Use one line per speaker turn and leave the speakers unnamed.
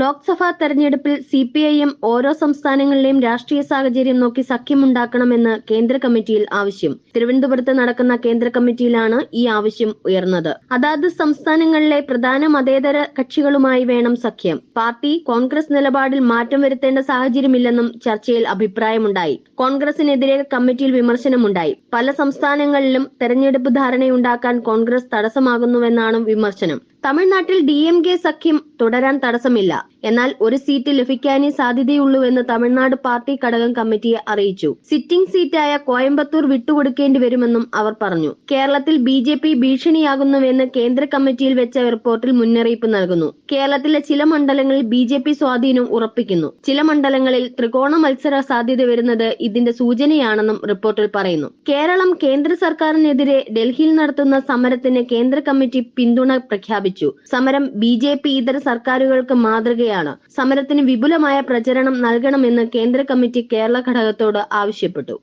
ലോക്സഭാ തെരഞ്ഞെടുപ്പിൽ C P I M ഓരോ സംസ്ഥാനങ്ങളിലെയും രാഷ്ട്രീയ സാഹചര്യം നോക്കി സഖ്യമുണ്ടാക്കണമെന്ന് കേന്ദ്ര കമ്മിറ്റിയിൽ ആവശ്യം. തിരുവനന്തപുരത്ത് നടക്കുന്ന കേന്ദ്ര കമ്മിറ്റിയിലാണ് ഈ ആവശ്യം ഉയർന്നത്. അതാത് സംസ്ഥാനങ്ങളിലെ പ്രധാന മതേതര കക്ഷികളുമായി വേണം സഖ്യം. പാർട്ടി കോൺഗ്രസ് നിലപാടിൽ മാറ്റം വരുത്തേണ്ട സാഹചര്യമില്ലെന്നും ചർച്ചയിൽ അഭിപ്രായമുണ്ടായി. കോൺഗ്രസിനെതിരെ കമ്മിറ്റിയിൽ വിമർശനമുണ്ടായി. പല സംസ്ഥാനങ്ങളിലും തെരഞ്ഞെടുപ്പ് ധാരണയുണ്ടാക്കാൻ കോൺഗ്രസ് തടസ്സമാകുന്നുവെന്നാണ് വിമർശനം. തമിഴ്നാട്ടിൽ ഡി എം കെ സഖ്യം തുടരാൻ തടസ്സമില്ല. എന്നാൽ ഒരു സീറ്റ് ലഭിക്കാനേ സാധ്യതയുള്ളൂവെന്ന് തമിഴ്നാട് പാർട്ടി ഘടകം കമ്മിറ്റിയെ അറിയിച്ചു. സിറ്റിംഗ് സീറ്റായ കോയമ്പത്തൂർ വിട്ടുകൊടുക്കേണ്ടി വരുമെന്നും അവർ പറഞ്ഞു. കേരളത്തിൽ ബി ജെ പി ഭീഷണിയാകുന്നുവെന്ന് കേന്ദ്ര കമ്മിറ്റിയിൽ വെച്ച റിപ്പോർട്ടിൽ മുന്നറിയിപ്പ് നൽകുന്നു. കേരളത്തിലെ ചില മണ്ഡലങ്ങളിൽ ബി ജെ പി സ്വാധീനം ഉറപ്പിക്കുന്നു. ചില മണ്ഡലങ്ങളിൽ ത്രികോണ മത്സര സാധ്യത വരുന്നത് ഇതിന്റെ സൂചനയാണെന്നും റിപ്പോർട്ടിൽ പറയുന്നു. കേരളം കേന്ദ്ര സർക്കാരിനെതിരെ ഡൽഹിയിൽ നടത്തുന്ന സമരത്തിന് കേന്ദ്ര കമ്മിറ്റി പിന്തുണ പ്രഖ്യാപിച്ചു. സമരം ബി ജെ പി ഇതര സർക്കാരുകൾക്ക് മാതൃകയാണ്. സമരത്തിന് വിപുലമായ പ്രചരണം നൽകണമെന്ന് കേന്ദ്ര കമ്മിറ്റി കേരള ഘടകത്തോട് ആവശ്യപ്പെട്ടു.